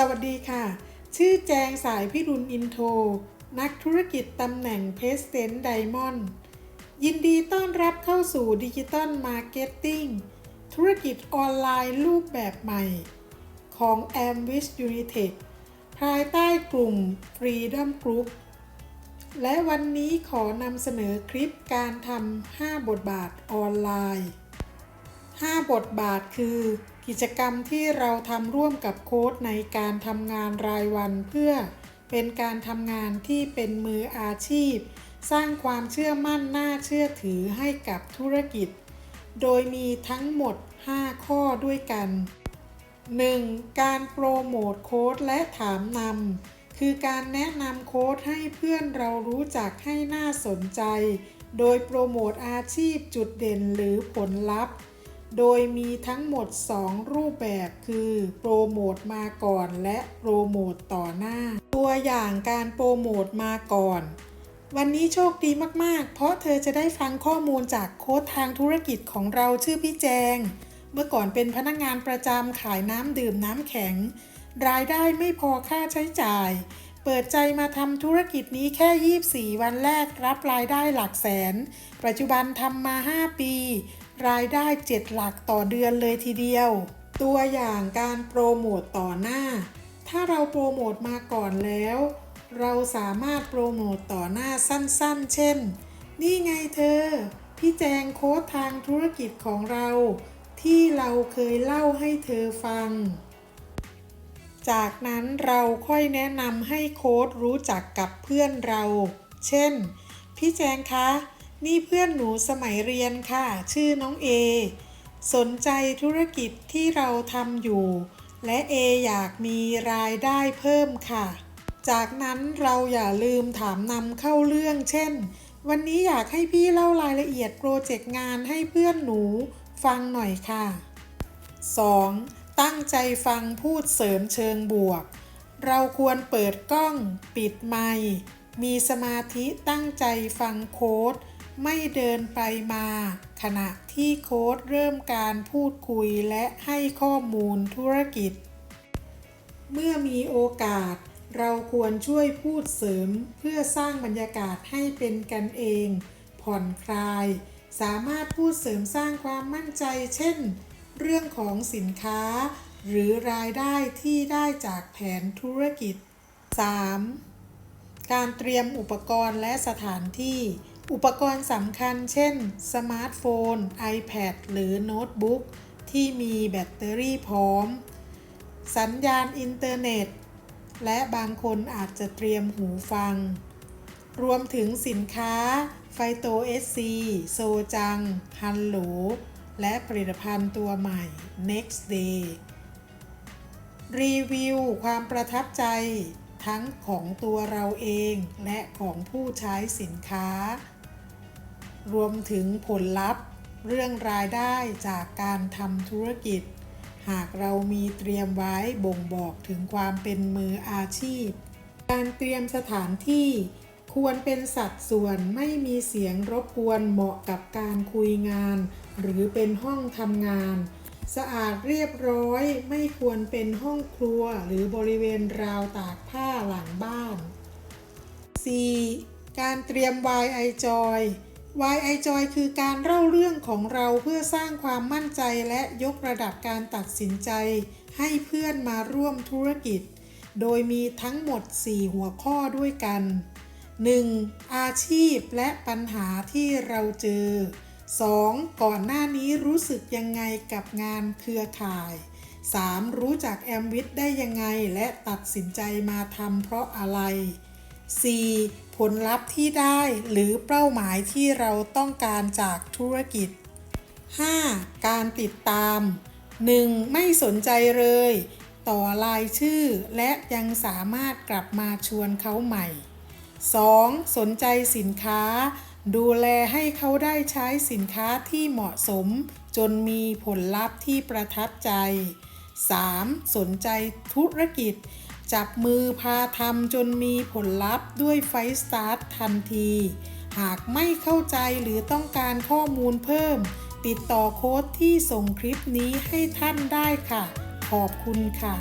สวัสดีค่ะ ชื่อแจงสายพิรุณอินโท นักธุรกิจตำแหน่งเพสเซนต์ไดมอนด์ยินดีต้อนรับเข้าสู่ดิจิตอลมาร์เก็ตติ้งธุรกิจออนไลน์รูปแบบใหม่ ของ a m w i s Unitech ภายใต้กลุ่ม Freedom Group และวันนี้ขอนำเสนอคลิปการทำ 5 บทบาทออนไลน์ 5 บทบาทคือ กิจกรรมที่เราทำร่วมกับโค้ดในการทำงานรายวันเพื่อเป็นการทำงานที่เป็นมืออาชีพ สร้างความเชื่อมั่นน่าเชื่อถือให้กับธุรกิจ โดยมีทั้งหมด 5 ข้อด้วยกัน 1. การโปรโมทโค้ดและถามนำคือการแนะนำโค้ดให้เพื่อนเรารู้จักให้น่าสนใจ โดยโปรโมทอาชีพจุดเด่นหรือผลลัพธ์ โดยมีทั้งหมด 2 รูปแบบคือโปรโมทมาก่อนและโปรโมทต่อหน้า ตัวอย่างการโปรโมทมาก่อน วันนี้โชคดีมากๆ เพราะเธอจะได้ฟังข้อมูลจากโค้ดทางธุรกิจของเราชื่อพี่แจง เมื่อก่อนเป็นพนักงานประจำขายน้ำดื่มน้ำแข็ง รายได้ไม่พอค่าใช้จ่าย เปิดใจมาทำธุรกิจนี้แค่ 24 วันแรกรับรายได้หลักแสน ปัจจุบันทำมา 5 ปี รายได้ 7 หลักต่อเดือนเลยทีเดียว ตัวอย่างการโปรโมตต่อหน้า ถ้าเราโปรโมทมาก่อนแล้ว เราสามารถโปรโมตต่อหน้าสั้นๆ เช่น นี่ไงเธอ พี่แจงโค้ดทางธุรกิจของเรา ที่เราเคยเล่าให้เธอฟัง จากนั้นเราค่อยแนะนำให้โค้ดรู้จักกับเพื่อนเรา เช่น พี่แจงคะ นี่เพื่อนหนูสมัยเรียนค่ะ ชื่อน้องเอ สนใจธุรกิจที่เราทำอยู่ และเออยากมีรายได้เพิ่มค่ะ จากนั้นเราอย่าลืมถามนำเข้าเรื่อง เช่น วันนี้อยากให้พี่เล่ารายละเอียดโปรเจกต์งานให้เพื่อนหนูฟังหน่อยค่ะ 2. ตั้งใจฟังพูดเสริมเชิงบวก เราควรเปิดกล้อง ปิดไมค์มีสมาธิตั้งใจฟังโค้ด ไม่เดินไปมา ขณะที่โค้ดเริ่มการพูดคุยและให้ข้อมูลธุรกิจ เมื่อมีโอกาส เราควรช่วยพูดเสริมเพื่อสร้างบรรยากาศให้เป็นกันเอง ผ่อนคลาย สามารถพูดเสริมสร้างความมั่นใจ เช่น เรื่องของสินค้า หรือรายได้ที่ได้จากแผนธุรกิจ 3. การเตรียมอุปกรณ์และสถานที่ อุปกรณ์สำคัญเช่น สมาร์ทโฟน iPad หรือโน้ตบุ๊กที่มีแบตเตอรี่พร้อม สัญญาณอินเทอร์เน็ต และบางคนอาจจะเตรียมหูฟัง รวมถึงสินค้าไฟโตเอสซีโซจัง ฮันโหล และผลิตภัณฑ์ตัวใหม่ Next Day รีวิวความประทับใจทั้งของตัวเราเองและของผู้ใช้สินค้า รวมถึงผลลัพธ์เรื่องรายได้จากการทำธุรกิจ หากเรามีเตรียมไว้บ่งบอกถึงความเป็นมืออาชีพ การเตรียมสถานที่ ควรเป็นสัดส่วนไม่มีเสียงรบกวนเหมาะกับการคุยงาน หรือเป็นห้องทำงาน สะอาดเรียบร้อยไม่ควรเป็นห้องครัว หรือบริเวณราวตากผ้าหลังบ้าน 4. การเตรียม YI Joy YI Joy คือการเล่าเรื่องของเราเพื่อสร้างความมั่นใจและยกระดับการตัดสินใจ ให้เพื่อนมาร่วมธุรกิจ โดยมีทั้งหมด 4 หัวข้อด้วยกัน 1. อาชีพและปัญหาที่เราเจอ 2. ก่อนหน้านี้รู้สึกยังไงกับงานเครือข่าย 3. รู้จักแอมวิทได้ยังไงและตัดสินใจมาทำเพราะอะไร 4. ผลลัพธ์ที่ได้หรือเป้าหมายที่เราต้องการจากธุรกิจ 5. การติดตาม 1. ไม่สนใจเลย ต่อรายชื่อและยังสามารถกลับมาชวนเขาใหม่ 2. สนใจสินค้า ดูแลให้เขาได้ใช้สินค้าที่เหมาะสม จนมีผลลัพธ์ที่ประทับใจ 3. สนใจธุรกิจ จับมือพาทำจนมีผลลัพธ์ด้วยไฟสตาร์ททันที หากไม่เข้าใจหรือต้องการข้อมูลเพิ่ม ติดต่อโค้ดที่ส่งคลิปนี้ให้ท่านได้ค่ะ ขอบคุณค่ะ